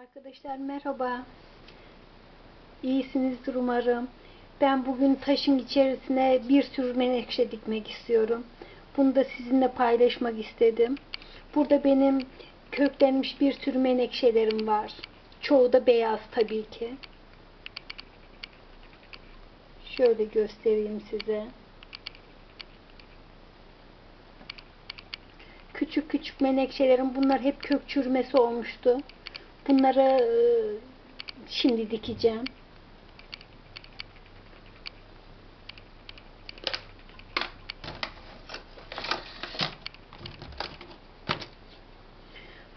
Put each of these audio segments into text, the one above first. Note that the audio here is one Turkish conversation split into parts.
Arkadaşlar merhaba. İyisinizdir umarım. Ben bugün taşın içerisine bir sürü menekşe dikmek istiyorum. Bunu da sizinle paylaşmak istedim. Burada benim köklenmiş bir sürü menekşelerim var. Çoğu da beyaz tabii ki. Şöyle göstereyim size. Küçük küçük menekşelerim bunlar hep kök çürümesi olmuştu. Bunları e, şimdi dikeceğim.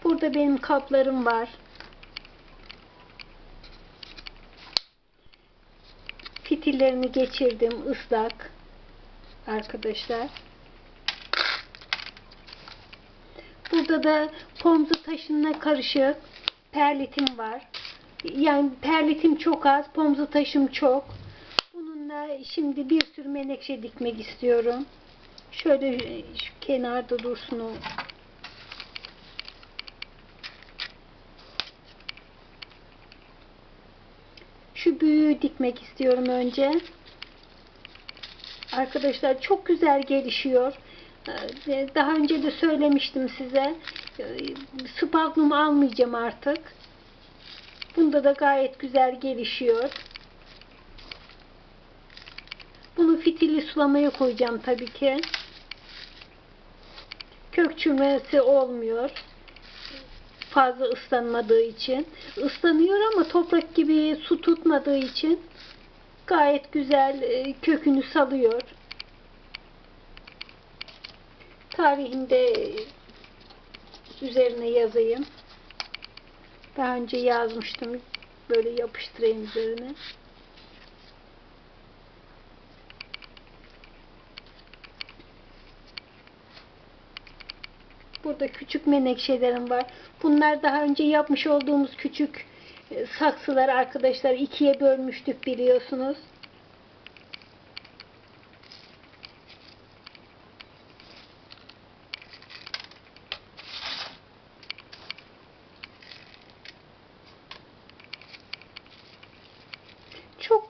Burada benim kaplarım var. Fitillerini geçirdim ıslak arkadaşlar. Burada da pomzu taşınla karışık perlitim var. Yani perlitim çok az, pomzu taşım çok. Bununla şimdi bir sürü menekşe dikmek istiyorum. Şöyle şu kenarda dursun o. Şu büyüğü dikmek istiyorum önce. Arkadaşlar çok güzel gelişiyor. Ee, Daha önce de söylemiştim size. Spagnum almayacağım artık. Bunda da gayet güzel gelişiyor. Bunu fitilli sulamaya koyacağım tabii ki. Kök çürümesi olmuyor. Fazla ıslanmadığı için. Islanıyor ama toprak gibi su tutmadığı için gayet güzel e, kökünü salıyor. Tarihinde üzerine yazayım. Daha önce yazmıştım. Böyle yapıştırayım üzerine. Burada küçük menekşelerim var. Bunlar daha önce yapmış olduğumuz küçük e, saksılar arkadaşlar ikiye bölmüştük biliyorsunuz.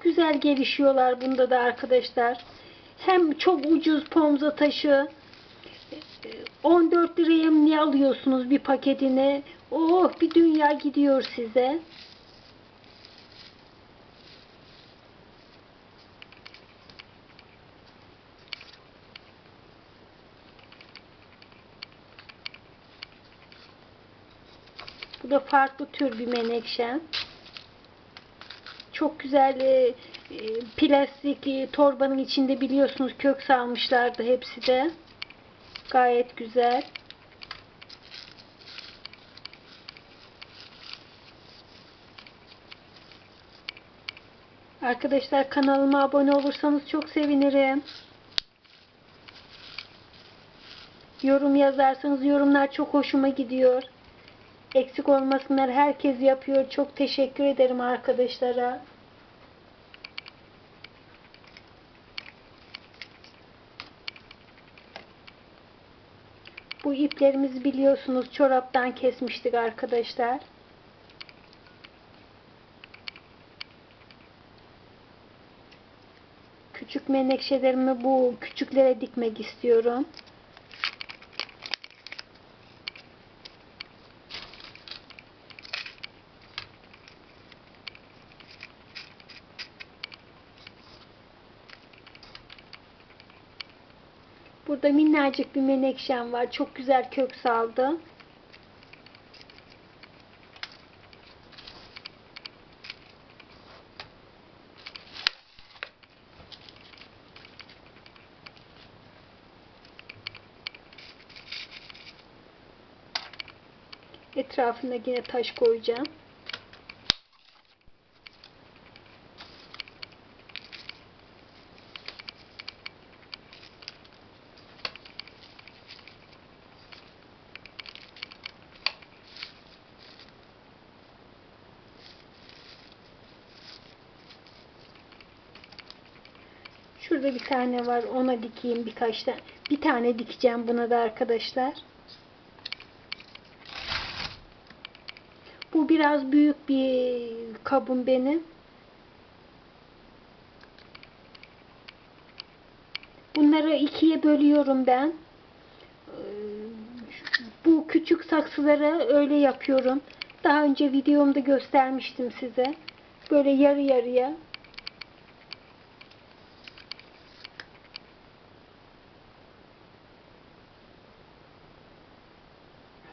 Güzel gelişiyorlar bunda da arkadaşlar. Hem çok ucuz pomza taşı. 14 liraya mı ne alıyorsunuz bir paketini? Oh bir dünya gidiyor size. Bu da farklı tür bir menekşe. Çok güzel e, e, plastik e, torbanın içinde biliyorsunuz kök salmışlardı hepsi de. Gayet güzel. Arkadaşlar kanalıma abone olursanız çok sevinirim. Yorum yazarsanız yorumlar çok hoşuma gidiyor. Eksik olmasınlar. Herkes yapıyor. Çok teşekkür ederim arkadaşlara. Bu iplerimizi biliyorsunuz çoraptan kesmiştik arkadaşlar. Küçük menekşelerimi bu küçüklere dikmek istiyorum. Burada minnacık bir menekşem var. Çok güzel kök saldı. Etrafına yine taş koyacağım. Şurada bir tane var. Ona dikeyim birkaç tane. Bir tane dikeceğim buna da arkadaşlar. Bu biraz büyük bir kabım benim. Bunları ikiye bölüyorum ben. Bu küçük saksılara öyle yapıyorum. Daha önce videomda göstermiştim size. Böyle yarı yarıya.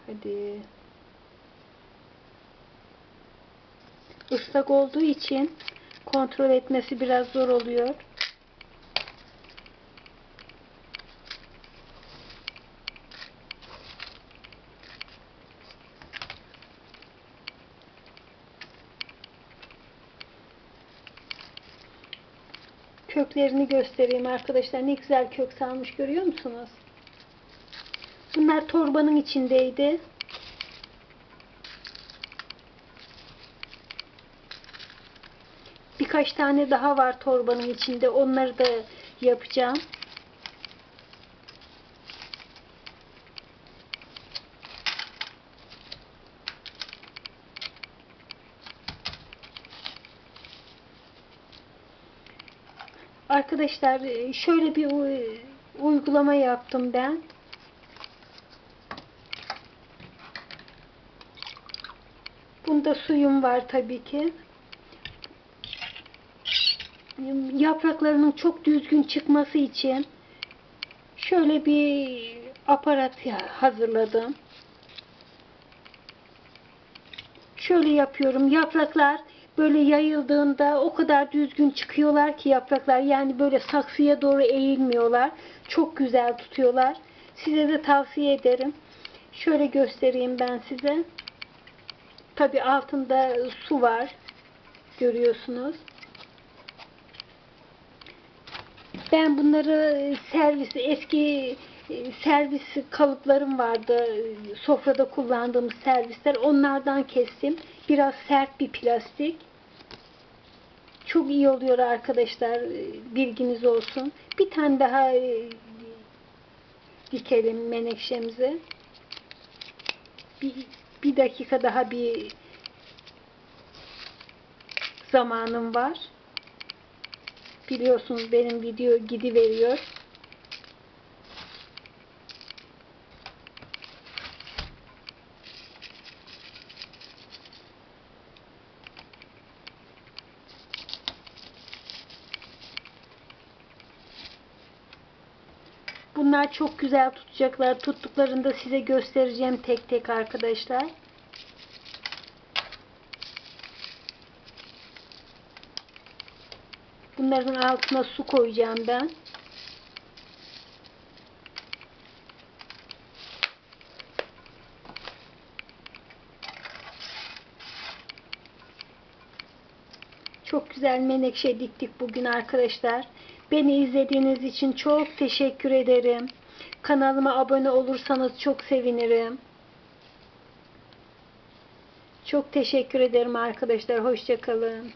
Hadi. Islak olduğu için kontrol etmesi biraz zor oluyor. Köklerini göstereyim arkadaşlar. Ne güzel kök salmış görüyor musunuz? Bunlar torbanın içindeydi. Birkaç tane daha var torbanın içinde. Onları da yapacağım. Arkadaşlar şöyle bir uygulama yaptım ben. Bunda suyum var tabii ki. Yapraklarının çok düzgün çıkması için şöyle bir aparat hazırladım. Şöyle yapıyorum. Yapraklar böyle yayıldığında o kadar düzgün çıkıyorlar ki yapraklar yani böyle saksıya doğru eğilmiyorlar. Çok güzel tutuyorlar. Size de tavsiye ederim. Şöyle göstereyim ben size. Tabi altında su var. Görüyorsunuz. Ben bunları servis eski e, servis kalıplarım vardı. Sofrada kullandığımız servisler. Onlardan kestim. Biraz sert bir plastik. Çok iyi oluyor arkadaşlar. Bilginiz olsun. Bir tane daha e, dikelim menekşemize. Bir, bir dakika daha bir zamanım var. Biliyorsunuz benim video gidiveriyor. Bunlar çok güzel tutacaklar. Tuttuklarında size göstereceğim tek tek arkadaşlar. Bunların altına su koyacağım ben. Çok güzel menekşe diktik bugün arkadaşlar. Beni izlediğiniz için çok teşekkür ederim. Kanalıma abone olursanız çok sevinirim. Çok teşekkür ederim arkadaşlar. Hoşçakalın.